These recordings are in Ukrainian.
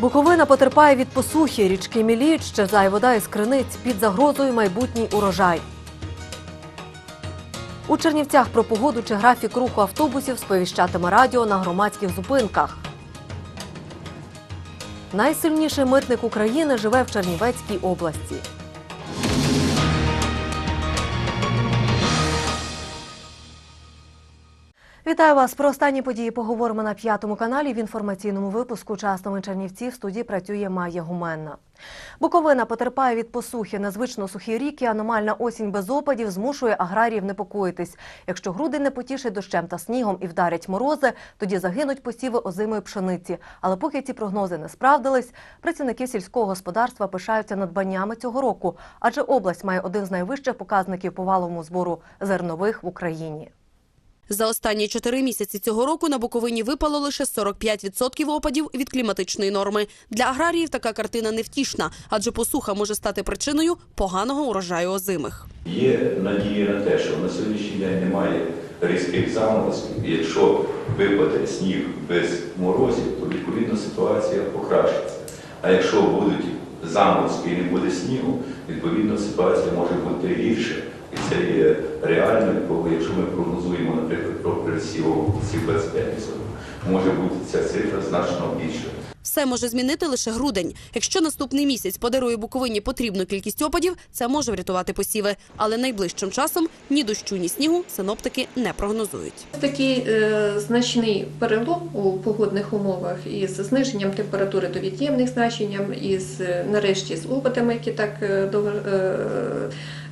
Буковина потерпає від посухи. Річки міліють, щезає вода із криниць під загрозою майбутній урожай. У Чернівцях про погоду чи графік руху автобусів сповіщатиме радіо на громадських зупинках. Найсильніший митник України живе в Чернівецькій області. Вітаю вас. Про останні події поговоримо на п'ятому каналі. В інформаційному випуску «Час Чернівці в студії працює Майя Гуменна. Буковина потерпає від посухи. Незвично сухі ріки, аномальна осінь без опадів змушує аграріїв непокоїтись. Якщо грудень не потішить дощем та снігом і вдарять морози, тоді загинуть посіви озимої пшениці. Але поки ці прогнози не справдились, працівники сільського господарства пишаються надбаннями цього року, адже область має один з найвищих показників по валовому збору зернових в Україні. За останні чотири місяці цього року на Буковині випало лише 45% опадів від кліматичної норми. Для аграріїв така картина невтішна, адже посуха може стати причиною поганого урожаю озимих. Є надія на те, що на сьогоднішній день немає різких заморозків, якщо випаде сніг без морозів, то відповідно ситуація покращиться. А якщо будуть заморозки і не буде снігу, відповідно ситуація може бути гірша. І це є реально, коли якщо ми прогнозуємо, наприклад, про пересіву цих 25%, може бути ця цифра значно більша. Все може змінити лише грудень. Якщо наступний місяць подарує Буковині потрібну кількість опадів, це може врятувати посіви. Але найближчим часом ні дощу, ні снігу синоптики не прогнозують. Такий е, значний перелом у погодних умовах із зниженням температури до від'ємних значенням, із е, нарешті з опадами, які так е, довго е,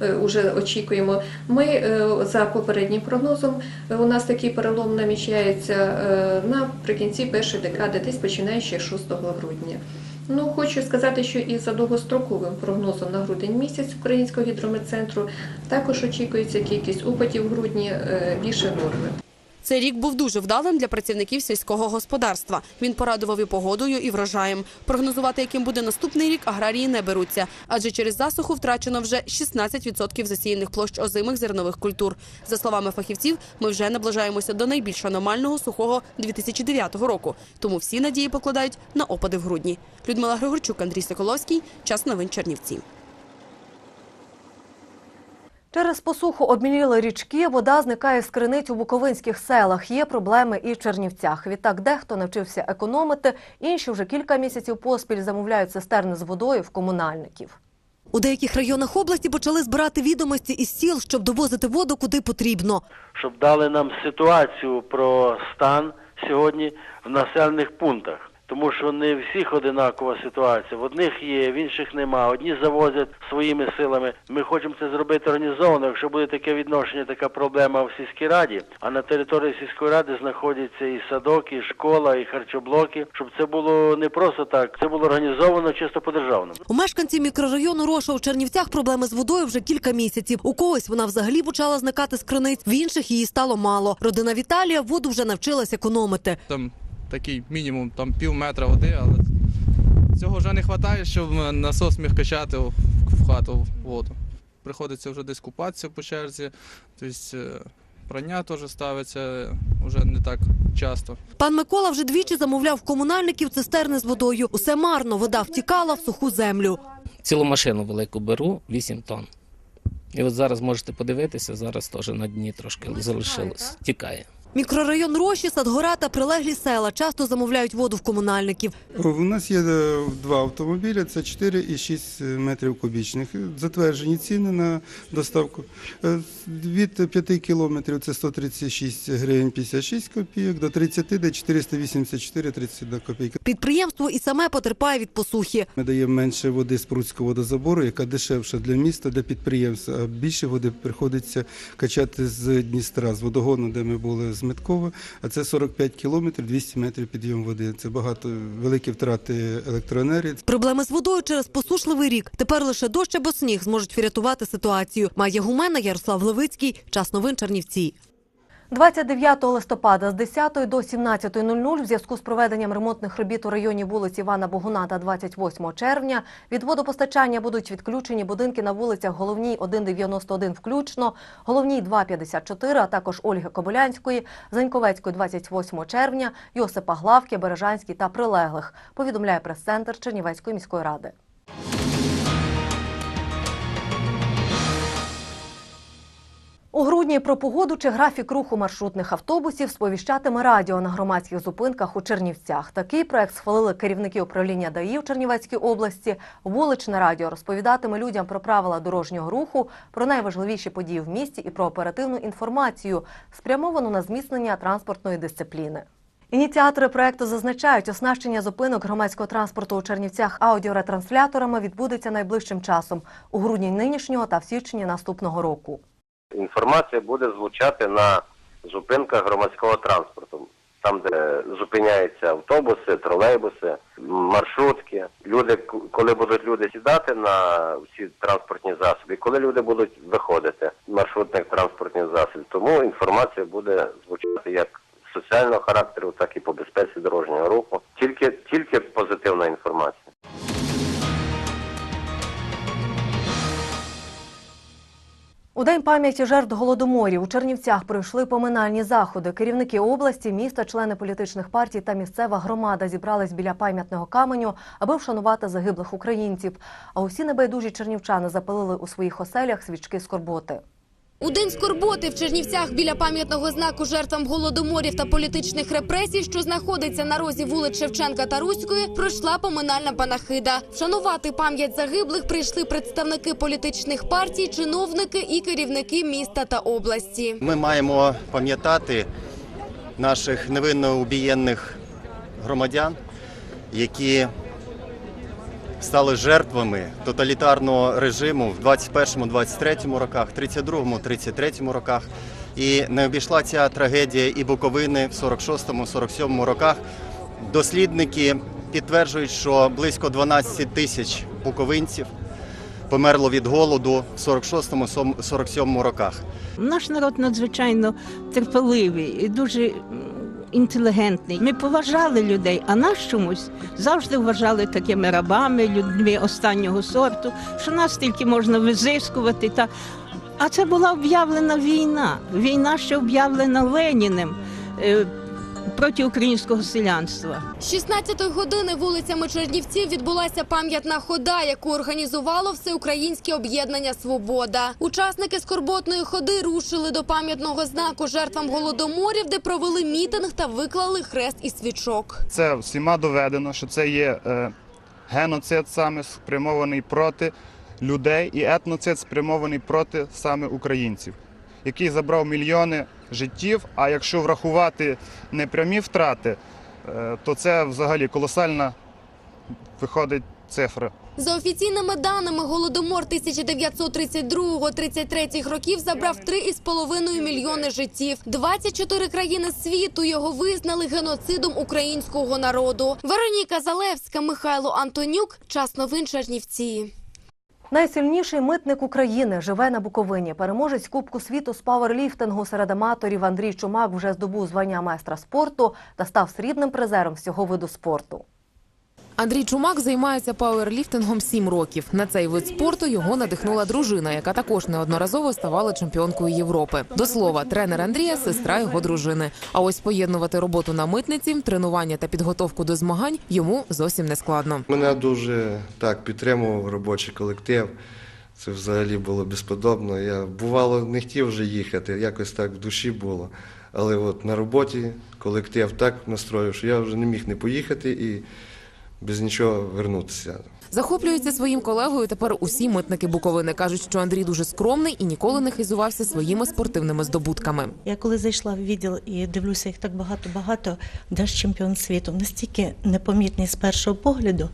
е, уже очікуємо. Ми е, за попереднім прогнозом е, у нас такий перелом намічається е, наприкінці першої декади, десь починаючи з 6 грудня. Ну, хочу сказати, що і за довгостроковим прогнозом на грудень місяць Українського гідрометцентру також очікується кількість опадів в грудні е, більше норми. Цей рік був дуже вдалим для працівників сільського господарства. Він порадував і погодою, і врожаєм. Прогнозувати, яким буде наступний рік, аграрії не беруться, адже через засуху втрачено вже 16% засіяних площ озимих зернових культур. За словами фахівців, ми вже наближаємося до найбільш аномального сухого 2009 року. Тому всі надії покладають на опади в грудні. Людмила Григорчук, Андрій Соколовський. Час новин Чернівці. Через посуху обміліли річки, вода зникає з криниць у буковинських селах. Є проблеми і в Чернівцях. Відтак дехто навчився економити, інші вже кілька місяців поспіль замовляють цистерни з водою в комунальників. У деяких районах області почали збирати відомості із сіл, щоб довозити воду куди потрібно. щоб дали нам ситуацію про стан сьогодні в населених пунктах. Тому що не всіх одинакова ситуація. В одних є, в інших нема. Одні завозять своїми силами. Ми хочемо це зробити організовано. Якщо буде таке відношення, така проблема в сільській раді, а на території сільської ради знаходяться і садок, і школа, і харчоблоки, щоб це було не просто так, це було організовано чисто по державному. У мешканців мікрорайону Роша у Чернівцях проблеми з водою вже кілька місяців. У когось вона взагалі почала зникати з криниць, в інших її стало мало. Родина Віталія воду вже навчилась економити. там такий мінімум там пів метра води, але цього вже не вистачає, щоб насос міг качати в, в хату воду. Приходиться вже десь купатися по черзі, тобто прання теж ставиться вже не так часто. Пан Микола вже двічі замовляв комунальників цистерни з водою. Усе марно, вода втікала в суху землю. цілу машину велику беру, 8 тонн. І от зараз можете подивитися, зараз теж на дні трошки залишилось. Тікає. Мікрорайон Роші, Садгора та прилеглі села часто замовляють воду в комунальників. У нас є е, два автомобілі, це 4 і 6 метрів кубічних. Затверджені ціни на доставку. Е, Від 5 кілометрів це 136 гривень 56 копійок, до 30 де 484 31 копійка. Підприємство і саме потерпає від посухи. Ми даємо менше води з Пруцького водозабору, яка дешевша для міста, для підприємства, а більше води приходиться качати з Дністра, з водогону, де ми були з Меткова, а це 45 кілометрів, 200 метрів підйом води. Це багато великі втрати електроенергії. Проблеми з водою через посушливий рік. Тепер лише дощ або сніг зможуть врятувати ситуацію. Має гумена Ярослав Левицький. Час новин Чернівці. 29 листопада з 10 до 17.00 в зв'язку з проведенням ремонтних робіт у районі вулиць Івана Богуна та 28 червня від водопостачання будуть відключені будинки на вулицях Головній 191 включно, Головній 254, а також Ольги Кобилянської, Заньковецької 28 червня, Йосипа Главки, Бережанській та прилеглих, повідомляє прес-центр Чернівецької міської ради. Грудні про погоду чи графік руху маршрутних автобусів сповіщатиме радіо на громадських зупинках у Чернівцях. Такий проект схвалили керівники управління ДАІ в Чернівецькій області. Вуличне радіо розповідатиме людям про правила дорожнього руху, про найважливіші події в місті і про оперативну інформацію, спрямовану на зміцнення транспортної дисципліни. Ініціатори проекту зазначають, оснащення зупинок громадського транспорту у Чернівцях аудіоретрансляторами відбудеться найближчим часом у грудні нинішнього та в січні наступного року. Інформація буде звучати на зупинках громадського транспорту, там, де зупиняються автобуси, тролейбуси, маршрутки. Люди, коли будуть люди сідати на всі транспортні засоби, коли люди будуть виходити маршрутних транспортних засобів, тому інформація буде звучати як соціального характеру, так і по безпеці день пам'яті жертв голодоморів у Чернівцях пройшли поминальні заходи. Керівники області, міста, члени політичних партій та місцева громада зібрались біля пам'ятного каменю, аби вшанувати загиблих українців. А усі небайдужі чернівчани запалили у своїх оселях свічки скорботи. У день скорботи в Чернівцях біля пам'ятного знаку жертвам голодоморів та політичних репресій, що знаходиться на розі вулиць Шевченка та Руської, пройшла поминальна панахида. Вшанувати пам'ять загиблих прийшли представники політичних партій, чиновники і керівники міста та області. Ми маємо пам'ятати наших невинно убієнних громадян, які стали жертвами тоталітарного режиму в 21-23 роках, 32-33 роках. І не обійшла ця трагедія і Буковини в 46-47 роках. Дослідники підтверджують, що близько 12 тисяч буковинців померло від голоду в 46-47 роках. Наш народ надзвичайно терпеливий і дуже інтелігентний. Ми поважали людей, а нас чомусь завжди вважали такими рабами, людьми останнього сорту, що нас тільки можна визискувати. Та... А це була об'явлена війна. Війна, що об'явлена Леніним е, проти українського селянства. З 16 години вулицями Чернівців відбулася пам'ятна хода, яку організувало Всеукраїнське об'єднання Свобода. Учасники скорботної ходи рушили до пам'ятного знаку жертвам голодоморів, де провели мітинг та виклали хрест і свічок. Це всіма доведено, що це є е, геноцид саме спрямований проти людей і етноцид спрямований проти саме українців, який забрав мільйони життів. А якщо врахувати непрямі втрати, е, то це взагалі колосальна виходить цифра. За офіційними даними, голодомор 1932-33 років забрав 3,5 мільйони життів. 24 країни світу його визнали геноцидом українського народу. Вероніка Залевська, Михайло Антонюк. Час новин Чернівці. Найсильніший митник України живе на Буковині. Переможець Кубку світу з пауерліфтингу серед аматорів Андрій Чумак вже здобув звання майстра спорту та став срібним призером всього виду спорту. Андрій Чумак займається пауерліфтингом сім років. На цей вид спорту його надихнула дружина, яка також неодноразово ставала чемпіонкою Європи. До слова, тренер Андрія сестра його дружини. А ось поєднувати роботу на митниці, тренування та підготовку до змагань йому зовсім не складно. Мене дуже так підтримував робочий колектив. Це взагалі було безподобно. Я бувало не хотів вже їхати, якось так в душі було. Але от на роботі колектив так настроїв, що я вже не міг не поїхати і без нічого вернутися. Захоплюються своїм колегою тепер усі митники Буковини. кажуть, що Андрій дуже скромний і ніколи не хизувався своїми спортивними здобутками. Я коли зайшла в відділ і дивлюся, їх так багато-багато, де ж чемпіон світу, настільки непомітний з першого погляду.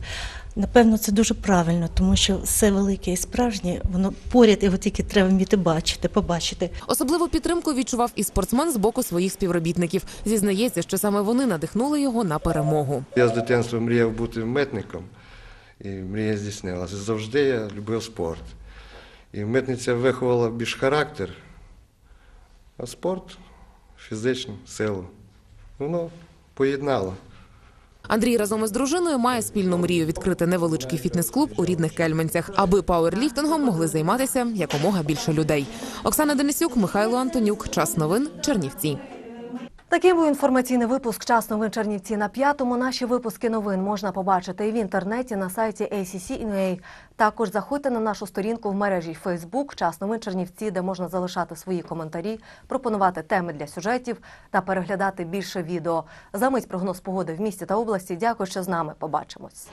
Напевно, це дуже правильно, тому що все велике і справжнє, воно поряд, його тільки треба вміти бачити, побачити. Особливу підтримку відчував і спортсмен з боку своїх співробітників. Зізнається, що саме вони надихнули його на перемогу. Я з дитинства мріяв бути митником, і мрія здійснилася. Завжди я любив спорт. І митниця виховала більш характер, а спорт фізичну силу. Воно поєднало. Андрій разом із дружиною має спільну мрію відкрити невеличкий фітнес-клуб у рідних Кельменцях, аби пауерліфтингом могли займатися якомога більше людей. Оксана Денисюк, Михайло Антонюк. Час новин. Чернівці. Таким був інформаційний випуск «Час новин Чернівці на п'ятому. Наші випуски новин можна побачити і в інтернеті на сайті ACC.in.ua. Також заходьте на нашу сторінку в мережі Facebook «Час новин Чернівці», де можна залишати свої коментарі, пропонувати теми для сюжетів та переглядати більше відео. За мить прогноз погоди в місті та області. Дякую, що з нами. Побачимось.